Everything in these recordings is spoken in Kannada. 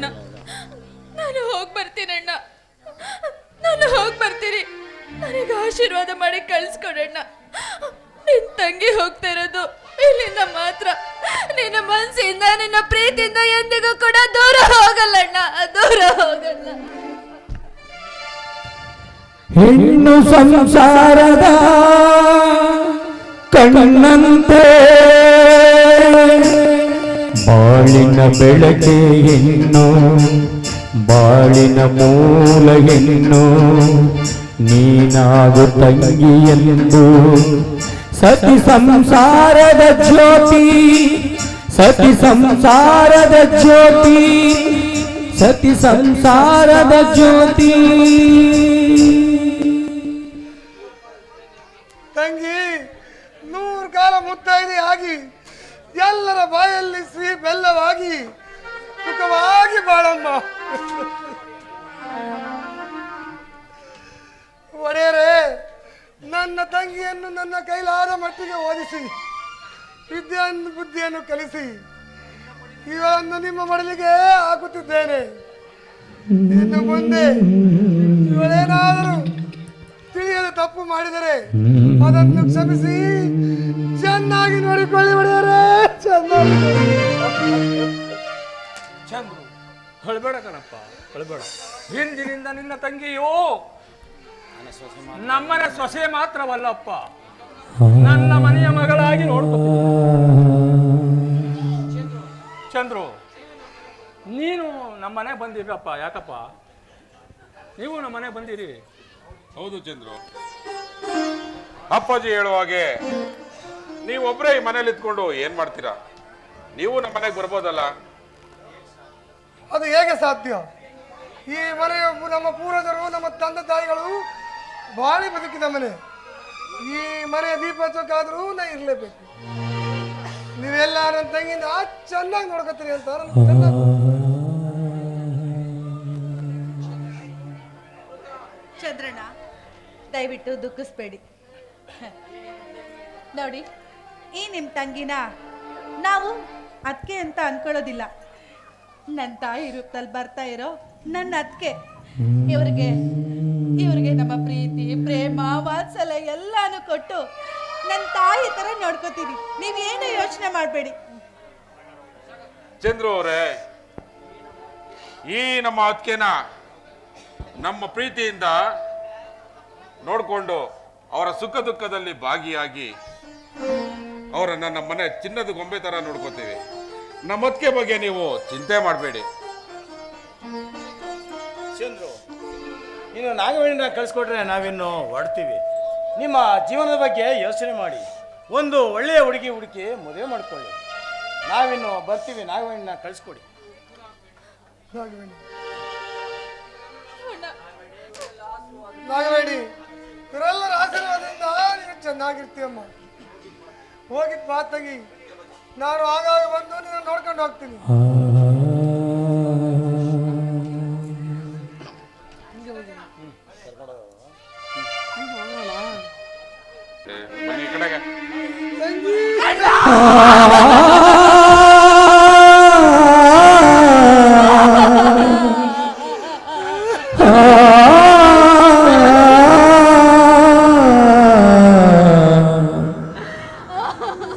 ಅಣ್ಣ. ನಾನು ಹೋಗಿ ಬರ್ತೀನಣ್ಣ ನಾನು ಹೋಗಿ ಬರ್ತೀನಿ. ನನಗೆ ಆಶೀರ್ವಾದ ಮಾಡಿ ಕಳಿಸ್ಕೊಡಣ್ಣ ನಿನ್ ತಂಗಿ ಹೋಗ್ತಾ ಇರೋದು ಇಲ್ಲಿಂದ ಮಾತ್ರ. ನಿನ್ನ ಮನಸ್ಸಿಂದ ನಿನ್ನ ಪ್ರೀತಿಯಿಂದ ಎಂದಿಗೂ ಕೂಡ ದೂರ ಹೋಗಲ್ಲಣ್ಣ ದೂರ ಹೋಗಲ್ಲ. ಹೆಣ್ಣು ಸಂಸಾರದ ಕಣ್ಣಂತೆ ಬಾಳಿನ ಬೆಳಕೆ ಎನ್ನು ಬಾಳಿನ ಮೂಲ ಎನ್ನು ನೀನಾಗು ತಂಗಿ ಸತಿ ಸಂಸಾರದ ಜ್ಯೋತಿ, ಸತಿ ಸಂಸಾರದ ಜ್ಯೋತಿ, ಸತಿ ಸಂಸಾರದ ಜ್ಯೋತಿ. ತಂಗಿ, ನೂರು ಕಾಲ ಮುತ್ತೈದೆ ಆಗಿ ಎಲ್ಲರ ಬಾಯಲ್ಲಿ ಸಿಹಿ ಬೆಲ್ಲವಾಗಿ ಸುಖವಾಗಿ ಬಾಳಮ್ಮ. ಒಡೆಯರೇ, ನನ್ನ ತಂಗಿಯನ್ನು ನನ್ನ ಕೈಲಾದ ಮಟ್ಟಿಗೆ ಓದಿಸಿ ವಿದ್ಯೆಯನ್ನು ಬುದ್ಧಿಯನ್ನು ಕಲಿಸಿ ಇವನ್ನು ನಿಮ್ಮ ಮಡಲಿಗೆ ಹಾಕುತ್ತಿದ್ದೇನೆ. ಇನ್ನು ಮುಂದೆ ಇವಳೇನಾದರೂ ತಿಳಿಯಲು ತಪ್ಪು ಮಾಡಿದರೆ ಅದನ್ನು ಕ್ಷಮಿಸಿ ಚೆನ್ನಾಗಿ ನೋಡಿಕೊಳ್ಳಿ ಒಡೆಯರೇ ಚೆನ್ನಾಗಿ. ಚಂದ್ರು ಹೊಳಬೇಡ ಕಣಪ್ಪ ಹೊಳಬೇಡ. ಹಿಂದಿನಿಂದ ನಿನ್ನ ತಂಗಿಯೋ ನಮ್ಮನೆ ಸೊಸೆ ಮಾತ್ರವಲ್ಲಪ್ಪ. ನನ್ನ ಮನೆಯ ಮಗಳಾಗಿ ನೋಡ್ಕೊತೀನಿ. ಚಂದ್ರು ನೀನು ನಮ್ಮನೆ ಬಂದಿರಪ್ಪ ಯಾಕಪ್ಪ? ನೀವು ನಮ್ಮನೆ ಬಂದಿರಿ. ಹೌದು ಚಂದ್ರು. ಅಪ್ಪಾಜಿ ಹೇಳುವ ಹಾಗೆ ನೀವೊಬ್ಬರೇ ಈ ಮನೇಲಿ ಇದ್ಕೊಂಡು ಏನ್ ಮಾಡ್ತೀರಾ? ನೀವು ನಮ್ಮ ಮನೆಗೆ ಬರ್ಬೋದಲ್ಲ? ಅದು ಹೇಗೆ ಸಾಧ್ಯ? ಈ ಮನೆಯ ನಮ್ಮ ಪೂರ್ವಜರು ನಮ್ಮ ತಂದೆ ತಾಯಿಗಳು ಬಾಳಿ ಬದುಕಿದ ಮನೆ. ಈ ಮನೆಯ ದೀಪೋತ್ಸವಕ್ಕಾದರೂ ನಾ ಇರಲೇಬೇಕು. ನೀವೆಲ್ಲ ನನ್ನ ತಂಗಿನ ಚೆನ್ನಾಗಿ ನೋಡ್ಕೋತೀರಿ ಅಂತ ಚಂದ್ರಣ್ಣ ದಯವಿಟ್ಟು ದುಃಖಿಸ್ಬೇಡಿ. ನೋಡಿ ಈ ನಿಮ್ಮ ತಂಗಿನ ನಾವು ಅದಕ್ಕೆ ಅಂತ ಅನ್ಕೊಳ್ಳೋದಿಲ್ಲ. ನನ್ನ ತಾಯಿ ರೂಪದಲ್ಲಿ ಬರ್ತಾ ಇರೋ ನನ್ನ ಅದಕ್ಕೆ ಇವ್ರಿಗೆ ಇವ್ರಿಗೆ ನಮ್ಮ ಪ್ರೀತಿ, ಪ್ರೇಮ, ವಾತ್ಸಲ್ಯ ಎಲ್ಲಾನು ಕೊಟ್ಟು ನನ್ನ ತಾಯಿ ತರ ನೋಡ್ಕೋತೀವಿ. ನೀವೇನು ಯೋಚನೆ ಮಾಡಬೇಡಿ. ಚಂದ್ರು ಅವರೇ, ಈ ನಮ್ಮ ಅದಕ್ಕೆನ ನಮ್ಮ ಪ್ರೀತಿಯಿಂದ ನೋಡಿಕೊಂಡು ಅವರ ಸುಖ ದುಃಖದಲ್ಲಿ ಭಾಗಿಯಾಗಿ ಅವರನ್ನ ನಮ್ಮ ಮನೆ ಚಿನ್ನದ ಗೊಂಬೆ ತರ ನೋಡ್ಕೋತೀವಿ. ನಮ್ಮ ಅತ್ತಿಗೆ ಬಗ್ಗೆ ನೀವು ಚಿಂತೆ ಮಾಡಬೇಡಿ. ಚಂದ್ರು ನೀನು ನಾಗವೇಣಿನ ಕಳಿಸ್ಕೊಟ್ರೆ ನಾವಿನ್ನು ಹೊಡ್ತೀವಿ ನಿಮ್ಮ ಜೀವನದ ಬಗ್ಗೆ ಯೋಚನೆ ಮಾಡಿ. ಒಂದು ಒಳ್ಳೆಯ ಹುಡುಗಿ ಹುಡುಕಿ ಮದುವೆ ಮಾಡ್ಕೊಳ್ಳಿ. ನಾವಿನ್ನು ಬರ್ತೀವಿ ನಾಗವೇಣಿನ ಕಳಿಸ್ಕೊಡಿ. ನಾಗವೇಣಿ. ಚೆನ್ನಾಗಿರ್ತೀವಮ್ಮ ಇವರೆಲ್ಲರ ಆಶೀರ್ವಾದದಿಂದ ನೀನು ಚೆನ್ನಾಗಿರ್ತೀಯಮ್ಮ. ಹೋಗಿದ್ ತಂಗಿ ನಾನು ಆಗಾಗ ಬಂದು ನೀನು ನೋಡ್ಕೊಂಡು ಹೋಗ್ತೀನಿ. ಏ,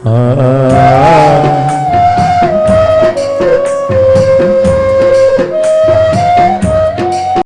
啊啊